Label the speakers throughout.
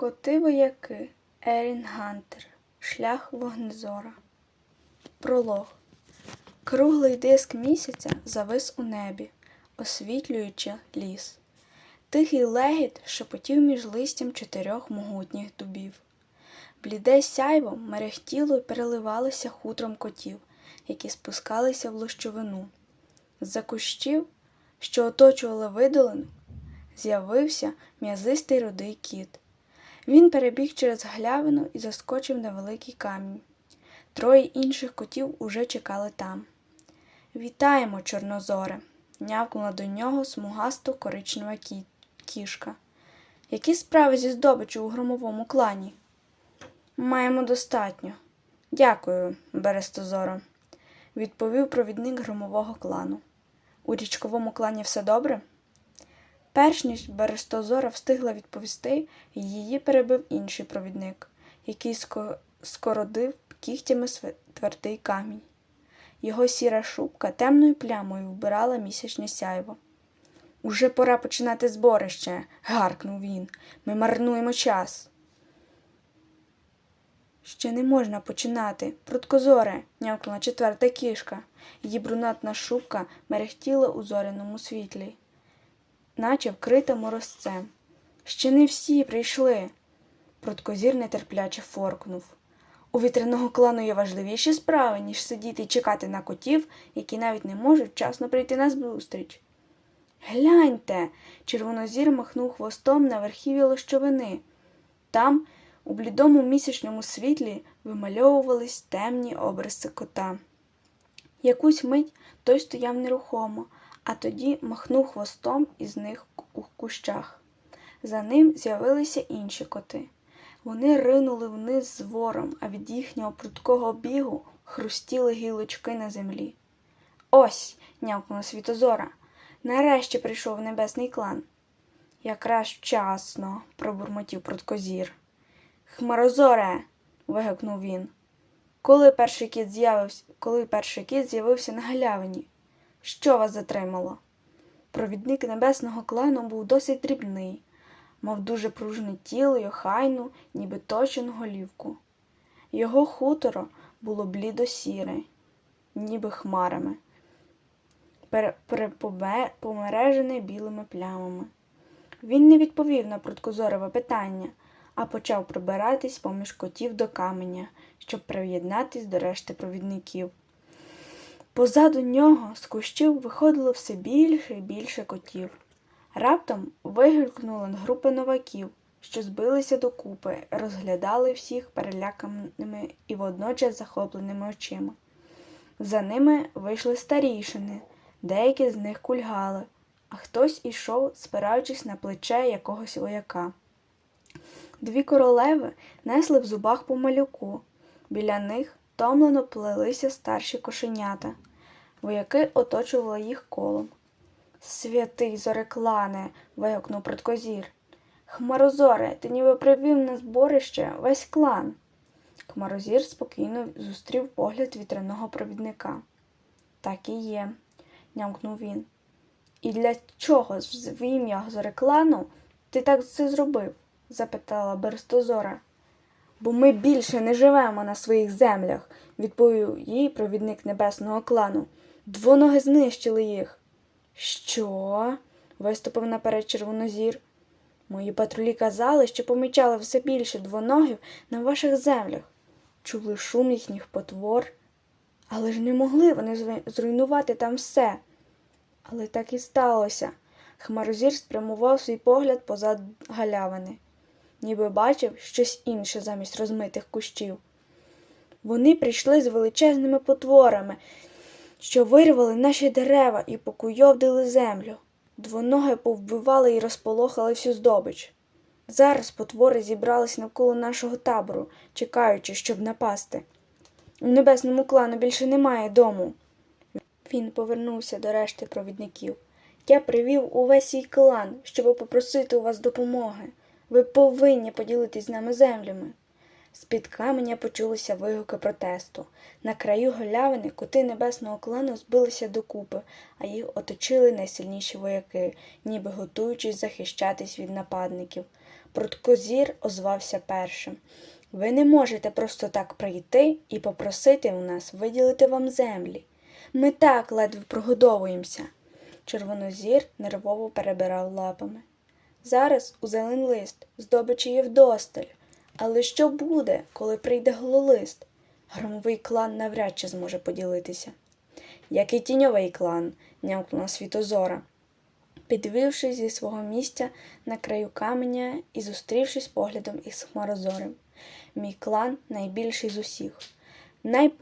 Speaker 1: Коти вояки Ерін Гантер. Шлях вогнезора. Пролог. Круглий диск місяця завис у небі, освітлюючи ліс. Тихий легіт шепотів між листям чотирьох могутніх дубів. Бліде сяйво мерехтіло й переливалося хутром котів, які спускалися в лощовину. З-за кущів, що оточували видолину, з'явився м'язистий рудий кіт. Він перебіг через галявину і заскочив на великий камінь. Троє інших котів уже чекали там. Вітаємо, Чорнозоре! нявкнула до нього смугасто коричнева кі... кішка. Які справи зі здобичу у громовому клані? Маємо достатньо. Дякую, Берестозоро, відповів провідник громового клану. У річковому клані все добре? Перш ніж Берестозора встигла відповісти, її перебив інший провідник, який скородив кігтями твердий камінь. Його сіра шубка темною плямою вбирала місячне сяйво. Уже пора починати зборище, гаркнув він. Ми марнуємо час. Ще не можна починати. Пруткозоре, нявкнула четверта кішка. Її брунатна шубка мерехтіла у зоряному світлі, наче вкрита морозцем. Ще не всі прийшли. Пруткозір нетерпляче форкнув. У вітряного клану є важливіші справи, ніж сидіти і чекати на котів, які навіть не можуть вчасно прийти на зустріч. Гляньте. Червонозір махнув хвостом на верхів'я лощовини. Там, у блідому місячному світлі, вимальовувались темні обриси кота. Якусь мить той стояв нерухомо, а тоді махнув хвостом і зник у кущах. За ним з'явилися інші коти. Вони ринули вниз з вором, а від їхнього прудкого бігу хрустіли гілочки на землі. Ось, нявкнула Світозора. Нарешті прийшов небесний клан. Якраз вчасно, пробурмотів пруткозір. Хмарозоре. вигукнув він. Коли перший кіт з'явився, коли перший кіт з'явився на галявині, що вас затримало? Провідник небесного клану був досить дрібний, мав дуже пружне тіло й охайну, ніби точену голівку. Його хуторо було блідо-сіре, ніби хмарами, помережене білими плямами. Він не відповів на пруткозорове питання, а почав пробиратись поміж котів до каменя, щоб приєднатись до решти провідників. Позаду нього з кущів виходило все більше і більше котів. Раптом вигулькнула група новаків, що збилися докупи, розглядали всіх переляканими і водночас захопленими очима. За ними вийшли старішини, деякі з них кульгали, а хтось ішов, спираючись на плече якогось вояка. Дві королеви несли в зубах по малюку. Біля них томлено плелися старші кошенята. Вояки оточували їх колом. Святий зореклане. вигукнув Проткозір. Хмарозоре, ти ніби привів на зборище весь клан. Хмарозір спокійно зустрів погляд вітряного провідника. Так і є, нямкнув він. І для чого ж в ім'я зореклану ти так це зробив? запитала Берстозора. Бо ми більше не живемо на своїх землях, відповів їй провідник небесного клану. Двоноги знищили їх. Що? виступив наперед червонозір. Мої патрулі казали, що помічали все більше двоногів на ваших землях, чули шум їхніх потвор, але ж не могли вони зруйнувати там все. Але так і сталося. Хмарозір спрямував свій погляд позад галявини, ніби бачив щось інше замість розмитих кущів. Вони прийшли з величезними потворами, що вирвали наші дерева і покуйовдили землю. Двоноги повбивали і розполохали всю здобич. Зараз потвори зібрались навколо нашого табору, чекаючи, щоб напасти. У небесному клану більше немає дому. Він повернувся до решти провідників. Я привів увесь свій клан, щоб попросити у вас допомоги. Ви повинні поділитись з нами землями. З-під каменя почулися вигуки протесту. На краю галявини коти небесного клану збилися докупи, а їх оточили найсильніші вояки, ніби готуючись захищатись від нападників. Пруткозір озвався першим. Ви не можете просто так прийти і попросити у нас виділити вам землі. Ми так ледве прогодовуємося. Червонозір нервово перебирав лапами. Зараз у зелен лист здобичі є вдосталь. Але що буде, коли прийде гололист? Громовий клан навряд чи зможе поділитися. Як і тіньовий клан, нямкнула Світозора, підвівшись зі свого місця на краю каменя і зустрівшись поглядом із Хмарозорем. Мій клан найбільший з усіх. Най...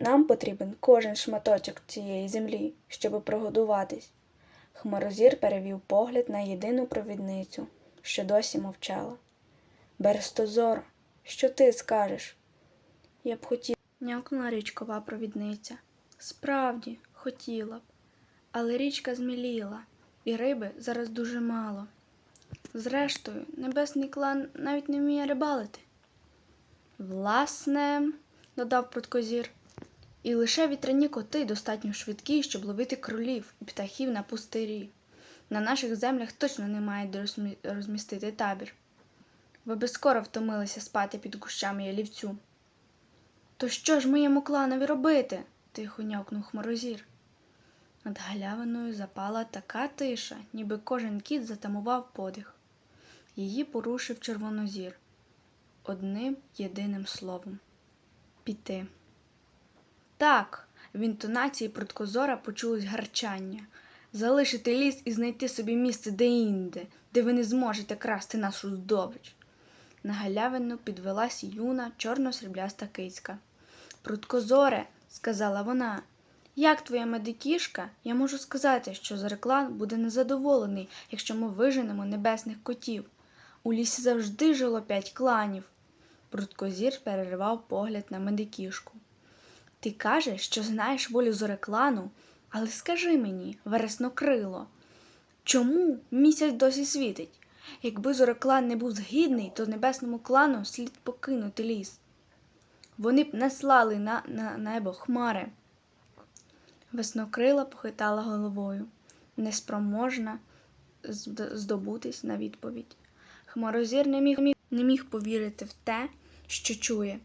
Speaker 1: Нам потрібен кожен шматочок цієї землі, щоб прогодуватись. Хмарозір перевів погляд на єдину провідницю, що досі мовчала. Берестозора, що ти скажеш? Я б хотіла, нявкнула річкова провідниця. Справді, хотіла б. Але річка зміліла, і риби зараз дуже мало. Зрештою, небесний клан навіть не вміє рибалити. Власне, додав Пруткозір, і лише вітряні коти достатньо швидкі, щоб ловити кролів і птахів на пустирі. На наших землях точно немає де розмістити табір. Ви би скоро втомилися спати під кущами ялівцю. То що ж моєму кланові робити? тихо нявкнув хмарозір. Над галявиною запала така тиша, ніби кожен кіт затамував подих. Її порушив червонозір одним єдиним словом піти. Так, в інтонації пруткозора почулось гарчання. Залишити ліс і знайти собі місце де-інде, де ви не зможете красти нашу здобич. На галявину підвелась юна чорно-срібляста кицька. Пруткозоре, сказала вона, як твоя медикішка, я можу сказати, що Зареклан буде незадоволений, якщо ми виженемо небесних котів. У лісі завжди жило п'ять кланів. Пруткозір переривав погляд на медикішку. Ти кажеш, що знаєш волю Зореклану, але скажи мені, вереснокрило, чому місяць досі світить? Якби Зореклан не був згідний, то небесному клану слід покинути ліс. Вони б наслали на, на небо хмари. Веснокрила похитала головою, неспроможна здобутись на відповідь. Хмарозір не міг, не міг повірити в те, що чує.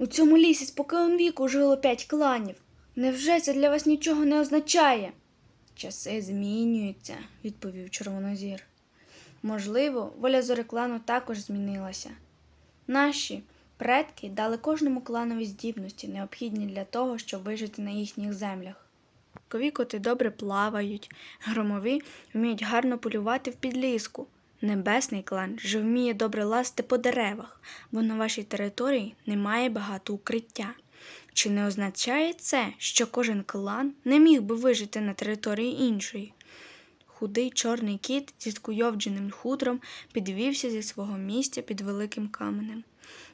Speaker 1: У цьому лісі спокон віку жило п'ять кланів. Невже це для вас нічого не означає? Часи змінюються, відповів Червонозір. Можливо, воля зореклану також змінилася. Наші предки дали кожному кланові здібності, необхідні для того, щоб вижити на їхніх землях. Кові коти добре плавають, громові вміють гарно полювати в підліску. Небесний клан же вміє добре лазити по деревах, бо на вашій території немає багато укриття. Чи не означає це, що кожен клан не міг би вижити на території іншої? Худий чорний кіт зі скуйовдженим хутром підвівся зі свого місця під великим каменем.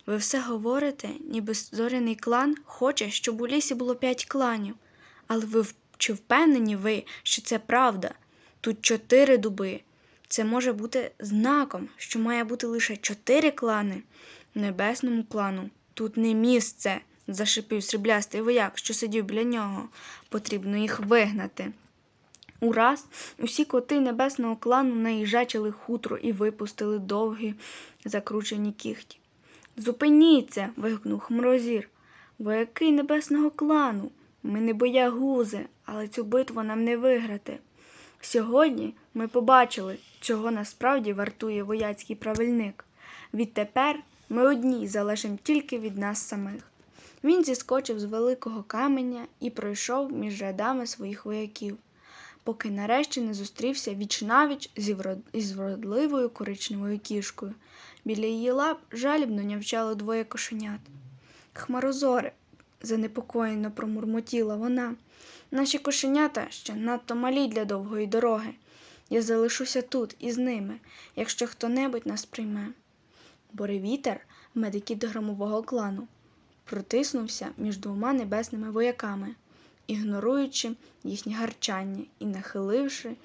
Speaker 1: Ви все говорите, ніби зоряний клан хоче, щоб у лісі було п'ять кланів. Але ви чи впевнені ви, що це правда? Тут чотири дуби. Це може бути знаком, що має бути лише чотири клани. Небесному клану тут не місце, зашипів сріблястий вояк, що сидів біля нього. Потрібно їх вигнати. Ураз усі коти небесного клану наїжачили хутро і випустили довгі закручені кіхті. Зупиніться. вигукнув хмрозір. Вояки небесного клану. Ми не боягузи, але цю битву нам не виграти. Сьогодні ми побачили, чого насправді вартує вояцький правильник. Відтепер ми одні залежимо тільки від нас самих. Він зіскочив з великого каменя і пройшов між рядами своїх вояків, поки нарешті не зустрівся віч-навіч зі із вродливою коричневою кішкою. Біля її лап жалібно нявчало двоє кошенят. Хмарозоре, занепокоєно промурмотіла вона. Наші кошенята ще надто малі для довгої дороги. Я залишуся тут із ними, якщо хто-небудь нас прийме. Боревітер, медикіт громового клану, протиснувся між двома небесними вояками, ігноруючи їхнє гарчання і нахиливши,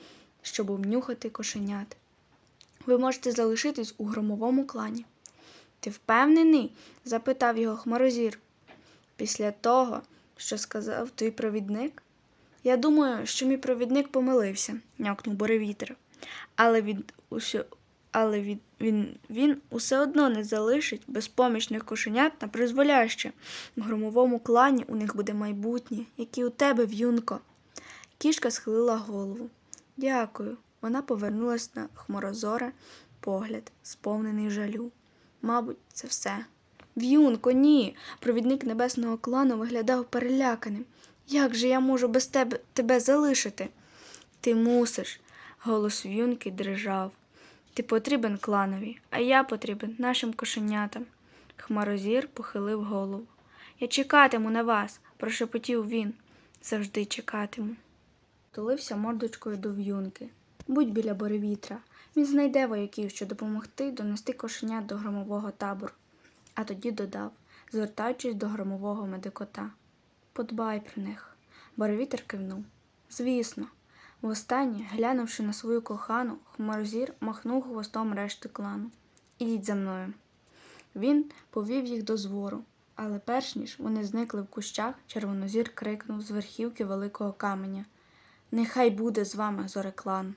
Speaker 1: щоб обнюхати кошенят. Ви можете залишитись у громовому клані. Ти впевнений? запитав його хмарозір. Після того, що сказав твій провідник? Я думаю, що мій провідник помилився, нявкнув Боревітер. Але від усьо... Але він, він, він усе одно не залишить безпомічних кошенят на призволяще. В громовому клані у них буде майбутнє, як і у тебе, в'юнко. Кішка схилила голову. Дякую. Вона повернулась на хмарозоре погляд, сповнений жалю. Мабуть, це все. В'юнко, ні. Провідник небесного клану виглядав переляканим. Як же я можу без тебе тебе залишити? Ти мусиш. Голос в'юнки дрижав. Ти потрібен кланові, а я потрібен нашим кошенятам. Хмарозір похилив голову. Я чекатиму на вас, прошепотів він. Завжди чекатиму. Тулився мордочкою до в'юнки. Будь біля буревітра. Він знайде вояків, що допомогти донести кошенят до громового табору. А тоді додав, звертаючись до громового медикота. Подбай про них. Боровітер кивнув. Звісно. Востаннє, глянувши на свою кохану, хмарозір махнув хвостом решти клану. Ідіть за мною. Він повів їх до звору, але перш ніж вони зникли в кущах, червонозір крикнув з верхівки великого каменя Нехай буде з вами зореклан.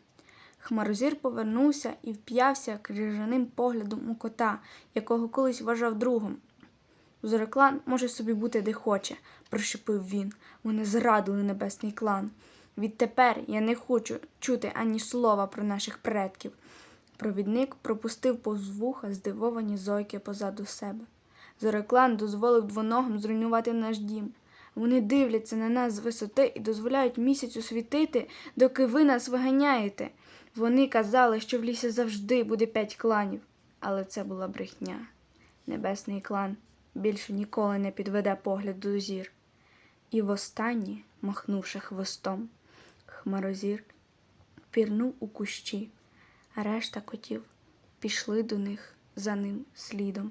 Speaker 1: Хмарозір повернувся і вп'явся крижаним поглядом у кота, якого колись вважав другом. Зореклан може собі бути де хоче, прошепив він. Вони зрадили небесний клан. Відтепер я не хочу чути ані слова про наших предків. Провідник пропустив повз вуха здивовані зойки позаду себе. Зореклан дозволив двоногим зруйнувати наш дім. Вони дивляться на нас з висоти і дозволяють місяцю світити, доки ви нас виганяєте. Вони казали, що в лісі завжди буде п'ять кланів, але це була брехня. Небесний клан більше ніколи не підведе погляд до зір. І востаннє, махнувши хвостом, хмарозір пірнув у кущі, а решта котів пішли до них за ним слідом.